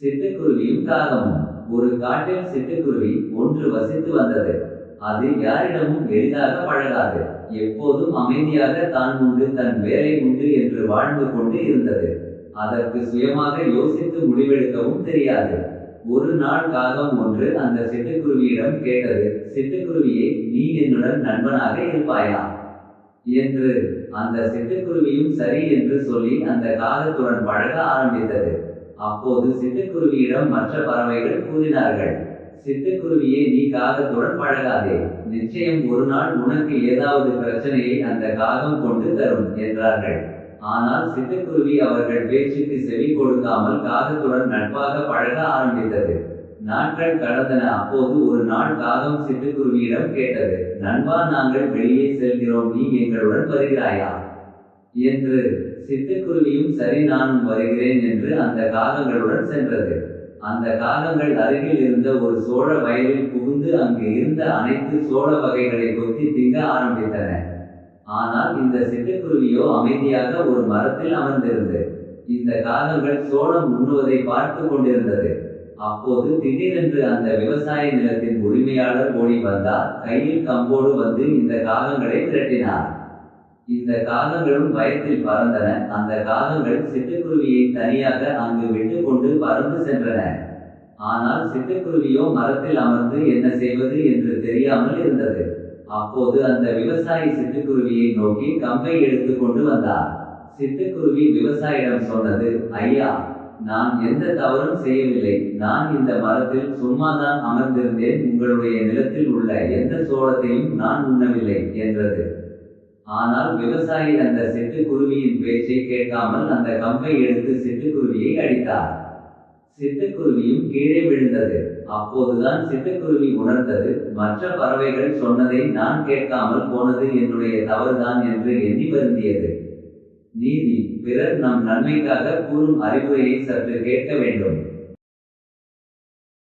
சிட்டுக்குருவியும் காகமும். ஒரு காட்டில் சிட்டுக்குருவி ஒன்று வசித்து வந்தது. அது யாரிடமும் எளிதாக பழகாது. எப்போதும் அமைதியாக தான் உண்டு தன் வேலை உண்டு என்று வாழ்ந்து கொண்டு இருந்தது. அதற்கு சுயமாக யோசித்து முடிவெடுக்கவும் தெரியாது. ஒரு நாள் காகம் ஒன்று அந்த சிட்டுக்குருவியிடம் கேட்டது சிட்டுக்குருவியே நீ என்னுடன் நண்பனாக இருப்பாயா? என்று அந்த சிட்டுக்குருவியும் சரி என்று சொல்லி அந்த காகத்துடன் பழக ஆரம்பித்தது. அப்போது சிட்டுக்குருவியிடம் மற்ற பறவைகள் கூறினார்கள் சிட்டுக்குருவியே நீ காகத்துடன் பழகாதே. நிச்சயம் ஒரு நாள் உனக்கு ஏதாவது பிரச்சனையை அந்த காகம் கொண்டு தரும் என்றார்கள். ஆனால் சிட்டுக்குருவி அவர்கள் பேச்சுக்கு செவி கொடுக்காமல் காகத்துடன் நட்பாக பழக ஆரம்பித்தது. நாட்கள் கடந்தன. அப்போது ஒரு நாள் காகம் சிட்டுக்குருவியிடம் கேட்டது நண்பா நாங்கள் வெளியே செல்கிறோம். நீ எங்களுடன் வருகிறாயா? என்று சிட்டுக்குருவியும் சரி நானும் வருகிறேன் என்று அந்த காகங்களுடன் சென்றது. அந்த காகங்கள் அருகில் இருந்த ஒரு சோழ வயலில் புகுந்து அங்கு இருந்த அனைத்து சோழ வகைகளை கொத்தி திங்க ஆரம்பித்தன. ஆனால் இந்த சிட்டுக்குருவியோ அமைதியாக ஒரு மரத்தில் அமர்ந்திருந்தது இந்த காகங்கள் சோளம் உண்ணுவதை பார்த்து கொண்டிருந்தது. அப்போது திடீரென்று அந்த விவசாய நிலத்தின் உரிமையாளர் ஓடி வந்தார். கையில் கம்போடு வந்து இந்த காகங்களை திரட்டினார் இந்த காகங்களும் பயத்தில் பறந்தன. அந்த காகங்கள் சிட்டுக்குருவியை தனியாக அங்கு விட்டுக்கொண்டு பறந்து சென்றன. ஆனால் சிட்டுக்குருவியோ மரத்தில் அமர்ந்து என்ன செய்வது என்று தெரியாமல் இருந்தது. அப்போது அந்த விவசாயி சிட்டுக்குருவியை நோக்கி கம்பை எடுத்து கொண்டு வந்தார். சிட்டுக்குருவி விவசாயிடம் சொன்னது ஐயா நான் எந்த தவறும் செய்யவில்லை. நான் இந்த மரத்தில் சும்மாதான் அமர்ந்திருந்தேன். உங்களுடைய நிலத்தில் உள்ள எந்த சோளத்தையும் நான் உண்ணவில்லை என்றது. ஆனால் விவசாயி அந்த சிட்டுக்குருவியின் பேச்சை கேட்காமல் அந்த கம்பை எடுத்து சிட்டுக்குருவியை அடித்தார். சிட்டுக்குருவியும் கீழே விழுந்தது. அப்போதுதான் சிட்டுக்குருவி உணர்ந்தது. மற்ற பறவைகள் சொன்னதை நான் கேட்காமல் போனது என்னுடைய தவறுதான் என்று எண்ணி வருந்தியது. நீதி பிறர் நம் நன்மைக்காக கூறும் அறிவுரையை சற்று கேட்க வேண்டும்.